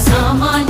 zaman